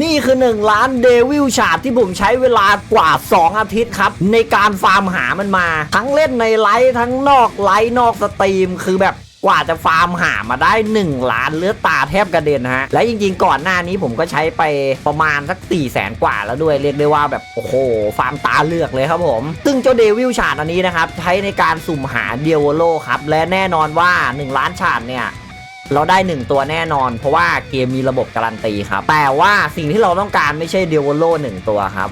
นี่คือ 1 ล้านเดวิลชาร์ดที่ผมใช้เวลากว่า 2 อาทิตย์ครับ ในการฟาร์มหามันมา ทั้งเล่นในไลฟ์ทั้งนอกไลฟ์นอกสตรีมคือแบบกว่าจะฟาร์มหามาได้ 1 ล้านเลือดตาแทบกระเด็นฮะ และจริงๆ ก่อนหน้านี้ผมก็ใช้ไปประมาณสัก4ี่แสนกว่าแล้วด้วย เรียกได้ว่าแบบโอ้โห ฟาร์มตาเลือกเลยครับผม ซึ่งเจ้าเดวิลชาร์ดอันนี้นะครับ ใช้ในการสุ่มหาเดียวโลครับ และแน่นอนว่า 1 ล้านชาร์ดเนี่ย เราได้ 1 ตัวแน่นอน เพราะว่าเกมมีระบบการันตีครับ แต่ว่าสิ่งที่เราต้องการไม่ใช่เดวโลหนึ่งตัวครับ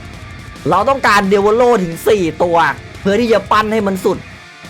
เราต้องการเดวโลถึง 4 ตัว เพื่อที่จะปั้นให้มันสุด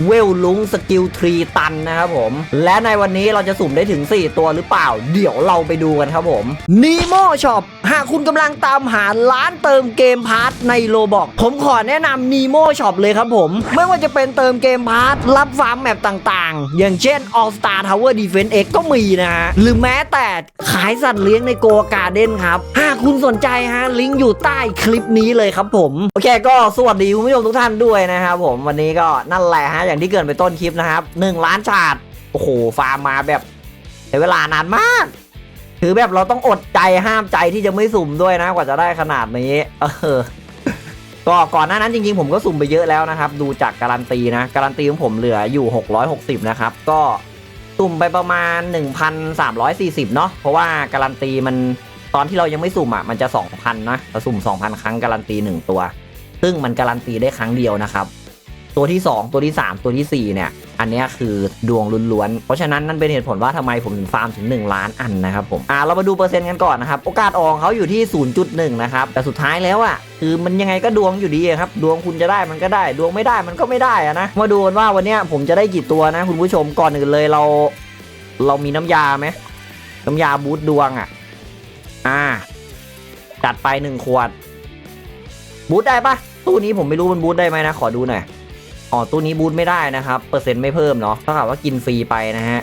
เวลลุงสกิลทรีตันนะครับผม และในวันนี้เราจะสุ่มได้ถึง 4 ตัวหรือเปล่า เดี๋ยวเราไปดูกันครับผมนีโมช็อป หากคุณกำลังตามหาร้านเติมเกมพาร์ทในโลบอกผมขอแนะนำนีโมช็อปเลยครับผม ไม่ว่าจะเป็นเติมเกมพาร์ทรับฟาร์มแมปต่างๆ อย่างเช่น All Star Tower Defense X ก็มีนะฮะ หรือแม้แต่ขายสัตว์เลี้ยงในโกการ์เด้นครับ หากคุณสนใจฮะ ลิงก์อยู่ใต้คลิปนี้เลยครับผม โอเคก็สวัสดีคุณผู้ชมทุกท่านด้วยนะครับผมวันนี้ก็นั่นแหละฮะอย่างที่เกินไปต้นคลิปนะครับ1ล้านชาติโอ้โหฟาร์มมาแบบใช้เวลานานมาก คือแบบเราต้องอดใจห้ามใจที่จะไม่สุ่มด้วยนะกว่าจะได้ขนาดนี้ เออ ก็ก่อนหน้านั้นจริงๆ ผมก็สุ่มไปเยอะแล้วนะครับ ดูจากการันตีนะ การันตีของผมเหลืออยู่ 660 นะครับ ก็สุ่มไปประมาณ 1,340 เนาะเพราะว่าการันตีมันตอนที่เรายังไม่สุ่มอะมันจะ 2,000 นะเราสุ่ม 2,000 ครั้งการันตี 1 ตัว ซึ่งมันการันตีได้ครั้งเดียวนะครับ ตัวที่ 2 ตัวที่ 3 ตัวทีสี่ 4 เนี่ย อันนี้คือดวงล้วนๆ เพราะฉะนั้นนั่นเป็นเหตุผลว่าทำไมผมถึงฟาร์มถึง 1 ล้านอันนะครับผม อ่าเรามาดูเปอร์เซ็นต์กันก่อนนะครับ โอกาสออกเขาอยู่ที่ 0.1 นะครับ แต่สุดท้ายแล้วอะคือมันยังไงก็ดวงอยู่ดีครับ ดวงคุณจะได้มันก็ได้ ดวงไม่ได้มันก็ไม่ได้อะนะ มาดูกันว่าวันนี้ผมจะได้กี่ตัวนะ คุณผู้ชม ก่อนอื่นเลยเรา เรามีน้ำยาไหมน้ำยาบูทดวงอะ อ่า จัดไปหนึ่งขวด บูทได้ปะตู้นี้ผมไม่รู้มันบูทได้ไหมนะ ขอดูหน่อย อ๋อตู้นี้บูทไม่ได้นะครับ เปอร์เซ็นต์ไม่เพิ่มเนาะเท่ากับว่ากินฟรีไปนะฮะ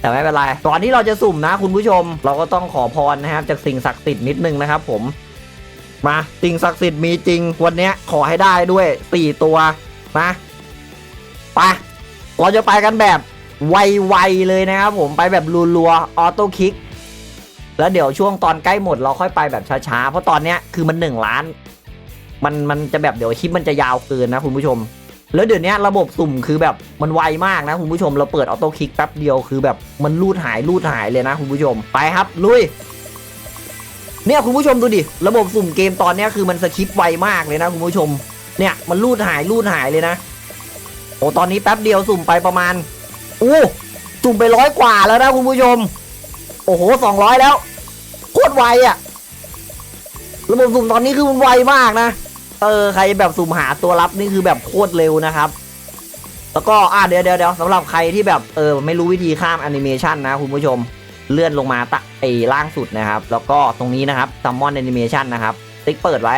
แต่ไม่เป็นไรก่อนที่เราจะสุ่มนะคุณผู้ชม เราก็ต้องขอพรนะครับ จากสิ่งศักดิ์สิทธิ์นิดนึงนะครับผม มาสิ่งศักดิ์สิทธิ์มีจริง วันนี้ขอให้ได้ด้วยสี่ตัวนะไปเราจะไปกันแบบไวๆเลยนะครับผมไปแบบรัวๆออโต้คิกแล้วเดี๋ยวช่วงตอนใกล้หมดเราค่อยไปแบบช้าๆ เพราะตอนเนี้ยคือมันหนึ่งล้าน มันมันจะแบบเดี๋ยวคลิปมันจะยาวเกินนะคุณผู้ชม แล้วเดี๋ยวนี้ระบบสุ่มคือแบบมันไวมากนะคุณผู้ชม เราเปิดออโต้คลิกแป๊บเดียวคือแบบมันรูดหายรูดหายเลยนะคุณผู้ชมไปครับลุยเนี่ยคุณผู้ชมดูดิระบบสุ่มเกมตอนนี้คือมันสคริปไวมากเลยนะคุณผู้ชม เนี่ยมันรูดหายรูดหายเลยนะโอ้ตอนนี้แป๊บเดียวสุ่มไปประมาณอู้สุ่มไปร้อยกว่าแล้วนะคุณผู้ชม โอ้โหสองร้อยแล้วโคตรไวอะระบบสุ่มตอนนี้คือมันไวมากนะ เออใครแบบสุ่มหาตัวรับนี่คือแบบโคตรเร็วนะครับ แล้วก็อ่าเดี๋ยวเดี๋ยวเดี๋ยวสำหรับใครที่แบบเออไม่รู้วิธีข้ามแอนิเมชันนะคุณผู้ชมเลื่อนลงมาตะไอล่างสุดนะครับ แล้วก็ตรงนี้นะครับซัมมอนแอนิเมชันนะครับ ติ๊กเปิดไว้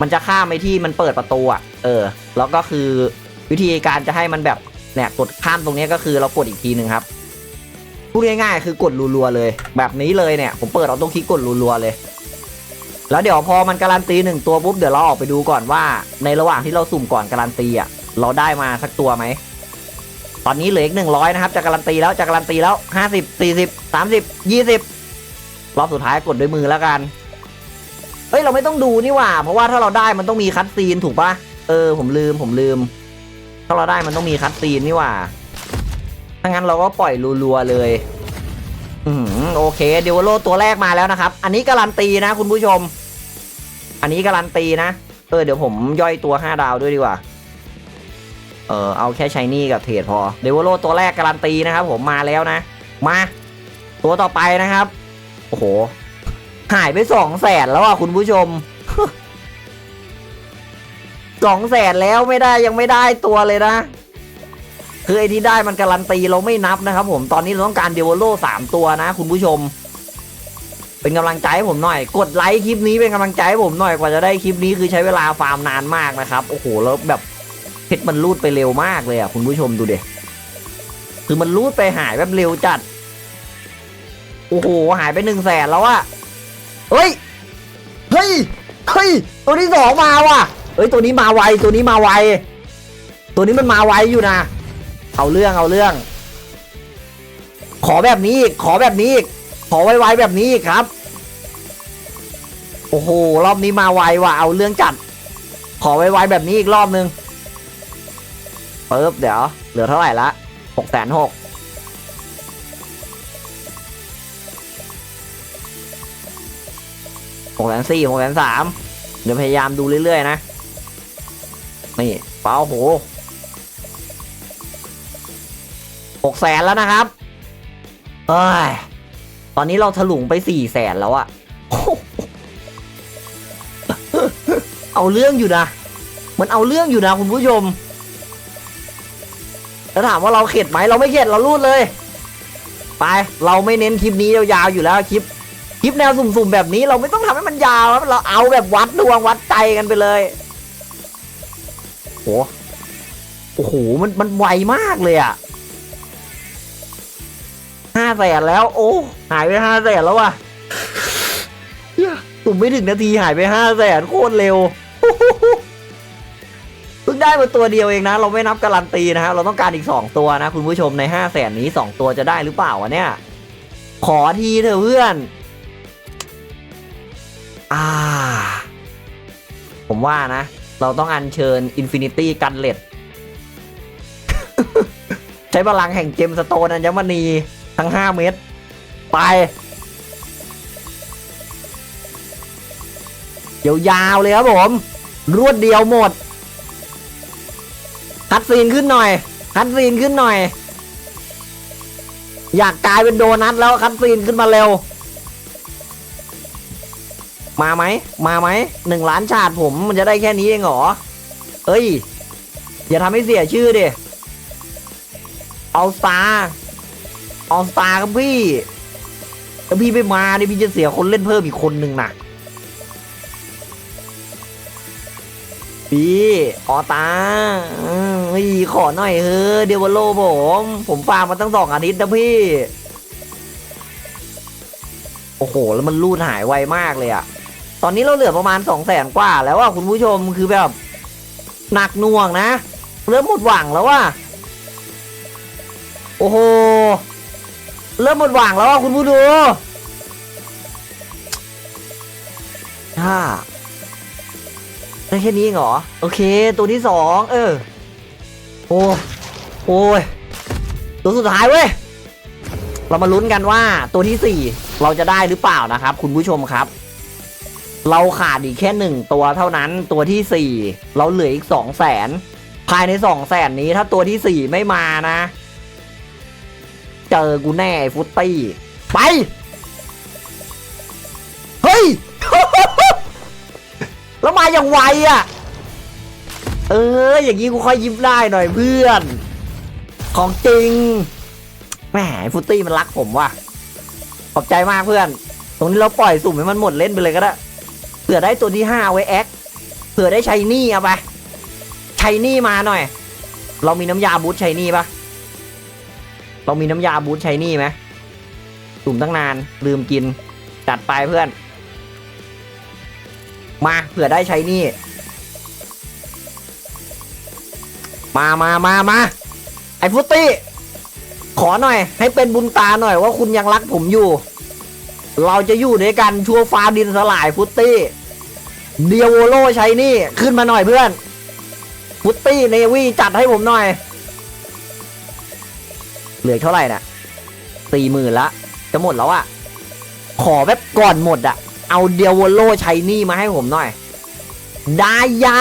มันจะข้ามไปที่มันเปิดประตูอะเออ แล้วก็คือวิธีการจะให้มันแบบเนี่ยกดข้ามตรงนี้ก็คือเรากดอีกทีหนึ่งครับพูดง่ายๆคือกดรัวๆเลย แบบนี้เลยเนี่ย ผมเปิดเอาตรงคลิกกดรัวๆเลย แล้วเดี๋ยวพอมันการันตีหนึ่งตัวปุ๊บเดี๋ยวเราออกไปดูก่อนว่า ในระหว่างที่เราสุ่มก่อนการันตีอะเราได้มาสักตัวไหมตอนนี้เหลืออีกหนึ่งร้อยนะครับจะการันตีแล้วจะการันตีแล้วห้าสิบสี่สิบสามสิบยี่สิบรอบสุดท้ายกดด้วยมือแล้วกันเฮ้ยเราไม่ต้องดูนี่หว่า เพราะว่าถ้าเราได้มันต้องมีคัดซีนถูกปะเออ ผมลืมผมลืม ถ้าเราได้มันต้องมีคัดซีนนี่หว่าถ้างั้นเราก็ปล่อยรัวๆเลย อืมโอเคเดวโลตัวแรกมาแล้วนะครับ อันนี้การันตีนะคุณผู้ชม อันนี้การันตีนะ เออเดี๋ยวผมย่อยตัว 5 ดาวด้วยดีกว่า เออเอาแค่ชายนี่กับเทรดพอเดวโลตัวแรกการันตีนะครับผมมาแล้วนะ มา ตัวต่อไปนะครับ โอ้โห หายไปสองแสนแล้วอะคุณผู้ชมสองแสนแล้วไม่ได้ยังไม่ได้ตัวเลยนะ คือไอ้ที่ได้มันการันตีเราไม่นับนะครับผมตอนนี้เราต้องการเดวโลสามตัวนะ คุณผู้ชม เป็นกำลังใจให้ผมหน่อย กดไลค์คลิปนี้เป็นกำลังใจให้ผมหน่อยกว่าจะได้คลิปนี้คือใช้เวลาฟาร์มนานมากนะครับโอ้โหแล้วแบบเพชรมันรูดไปเร็วมากเลยอะคุณผู้ชมดูเด็คือมันรูดไปหายแบบเร็วจัด โอ้โหหายไปหนึ่งแสนแล้วอะเฮ้ย เฮ้ย เฮ้ย ตัวที่สองมาว่ะ เฮ้ย ตัวนี้มาไว ตัวนี้มาไว ตัวนี้มันมาไวอยู่นะ เอาเรื่อง เอาเรื่อง ขอแบบนี้อีก ขอแบบนี้อีก ขอไวๆแบบนี้อีกครับ โอ้โห รอบนี้มาไวว่ะ เอาเรื่องจัด ขอไวๆแบบนี้อีกรอบนึงปึ๊บเดี๋ยว เหลือเท่าไหร่ละหกแสนหกหกแสนสี่หกแสนสามเดี๋ยวพยายามดูเรื่อยๆนะ นี่เป้าโหหกแสนแล้วนะครับเอ้ย ตอนนี้เราถลุงไปสี่แสนแล้วอะเอาเรื่องอยู่นะ มันเอาเรื่องอยู่นะคุณผู้ชมแล้วถามว่าเราเข็ดไหมเราไม่เข็ดเรารูดเลย ไป เราไม่เน้นคลิปนี้ยาวๆอยู่แล้วคลิปคลิปแนวสุ่มๆแบบนี้เราไม่ต้องทำให้มันยาวเราเอาแบบวัดดวงวัดใจกันไปเลยโหโอ้โหมันมันไวมากเลยอะ ห้าแสนแล้ว โอ้ หายไปห้าแสนแล้วว่ะเหี้ยสุ่มไม่ถึงนาทีหายไปห้าแสนโคตรเร็วเพิ่งได้มาตัวเดียวเองนะ เราไม่นับการันตีนะครับเราต้องการอีก 2 ตัวนะ คุณผู้ชมใน5 0 0แสนนี้ 2 ตัวจะได้หรือเปล่าวะเนี่ย ขอทีเถอะเพื่อน อ่า ผมว่านะ เราต้องอัญเชิญ Infinity กันเล็ดใช้พลังแห่งเจมสโตนอัญมณี ทั้ง5เม็ดไปยวยาวเลยครับผม รวดเดียวหมดคัดซีนขึ้นหน่อย คัดซีนขึ้นหน่อย อยากกลายเป็นโดนัทแล้วคัดซีนขึ้นมาเร็ว มาไหม มาไหมหนึ่งล้านชาติผมมันจะได้แค่นี้เองเหรอ เอ้ย อย่าทำให้เสียชื่อดิเอาสตาร์ เอสตาร์ครับพี่ถ้าพี่ไม่มาดิพี่จะเสียคนเล่นเพิ่มอีกคนหนึ่งนะพี่ออตาเฮ้ยขอหน่อยเฮ้ยเดวโลผม ผมฟาร์มมาตั้งสองอาทิตย์นะพี่ โอ้โห แล้วมันรูดหายไวมากเลยอะตอนนี้เราเหลือประมาณสองแสนกว่า แล้วว่าคุณผู้ชมคือแบบหนักหน่วงนะ เริ่มหมดหวังแล้วว่าโอ้โห เริ่มหมดหวังแล้วว่าคุณผู้ดูฮ่าได้แค่นี้เองเหรอ โอเค ตัวที่สองเออ โอ้โอ้ย ตัวสุดท้ายเว้ย เรามาลุ้นกันว่าตัวที่สี่เราจะได้หรือเปล่านะครับ คุณผู้ชมครับ เราขาดอีกแค่หนึ่งตัวเท่านั้นตัวที่สี่เราเหลืออีกสองแสนภายในสองแสนนี้ถ้าตัวที่สี่ไม่มานะ เจอกูแน่ฟุตตี้ ไป เฮ้ย แล้วมาอย่างไวอะ เออ อย่างนี้กูค่อยยิ้มได้หน่อยเพื่อน ของจริง แหมฟุตตี้มันรักผมว่ะ ขอบใจมากเพื่อน ตรงนี้เราปล่อยสุ่มให้มันหมดเล่นไปเลยก็ได้ เผื่อได้ตัวที่ห้าไว้แอคเผื่อได้ชัยนี่เอาไปชัยนี่มาหน่อย เรามีน้ำยาบูทชัยนี่ปะ เรามีน้ำยาบูทชัยนี่ไหมสุ่มตั้งนานลืมกิน จัดไปเพื่อน มาเผื่อได้ใช้นี่ มามามามาไอ้ฟุตตี้ขอหน่อย ให้เป็นบุญตาหน่อยว่าคุณยังรักผมอยู่ เราจะอยู่ด้วยกันชัวฟ้าดินสลายฟุตตี้ เดียวโวโลใช้นี่ ขึ้นมาหน่อยเพื่อนฟุตตี้เนวี่จัดให้ผมหน่อย เหลือเท่าไหร่น่ะสี่หมื่นละ จะหมดแล้วอะขอแบบก่อนหมดอะเอาเดียวโวโลชัยนี่มาให้ผมหน่อย ดายา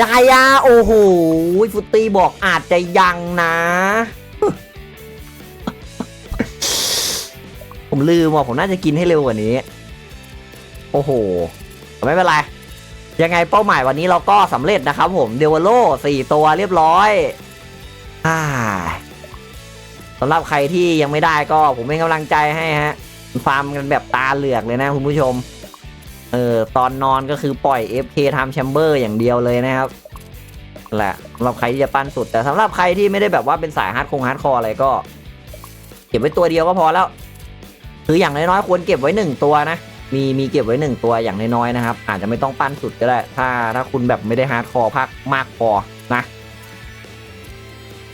ดายา โอ้โห ฟุตตี้บอกอาจจะยังนะ ผมลืมว่าผมน่าจะกินให้เร็วกว่านี้ โอ้โห ไม่เป็นไร ยังไงเป้าหมายวันนี้เราก็สำเร็จนะครับผม เดวโลสี่ตัวเรียบร้อย อ่า สำหรับใครที่ยังไม่ได้ก็ผมเป็นกำลังใจให้ฮะฟาร์มกันแบบตาเหลือกเลยนะคุณผู้ชม เออตอนนอนก็คือปล่อย FK ทำแชมเบอร์อย่างเดียวเลยนะครับแหละสำหรับใครที่จะปั้นสุดแต่สำหรับใครที่ไม่ได้แบบว่าเป็นสายฮาร์ดคงฮาร์ดคอร์อะไรก็ เก็บไว้ตัวเดียวก็พอแล้ว คืออย่างน้อยๆควรเก็บไว้หนึ่งตัวนะมีมีเก็บไว้หนึ่งตัวอย่างน้อยๆนะครับ อาจจะไม่ต้องปั้นสุดก็ได้ ถ้าถ้าคุณแบบไม่ได้ฮาร์ดคอร์พักมากพอนะ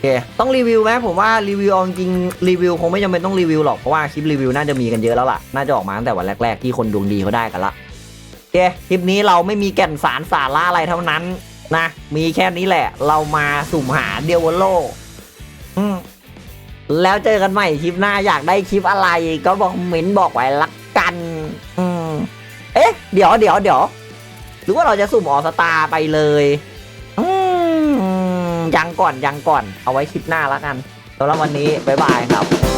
เคต้องรีวิวไหมผมว่ารีวิวเอาจริงรีวิวคงไม่จำเป็นต้องรีวิวหรอก เพราะว่าคลิปรีวิวน่าจะมีกันเยอะแล้วล่ะ น่าจะออกมาตั้งแต่วันแรก ๆ ที่คนดวงดีเขาได้กันละโอเคคลิปนี้เราไม่มีแก่นสารสาระอะไรเท่านั้นนะ มีแค่นี้แหละ เรามาสุ่มหาเดียวโลแล้วเจอกันใหม่คลิปหน้าอยากได้คลิปอะไร ก็บอกเม้นบอกไว้ละกันอืมเอ๊ะ เดี๋ยวเดี๋ยวเดี๋ยวหรือว่าเราจะสุ่มออสตาไปเลย ยังก่อนยังก่อนเอาไว้คลิปหน้าแล้วกันสำหรับวันนี้บ๊ายบายครับ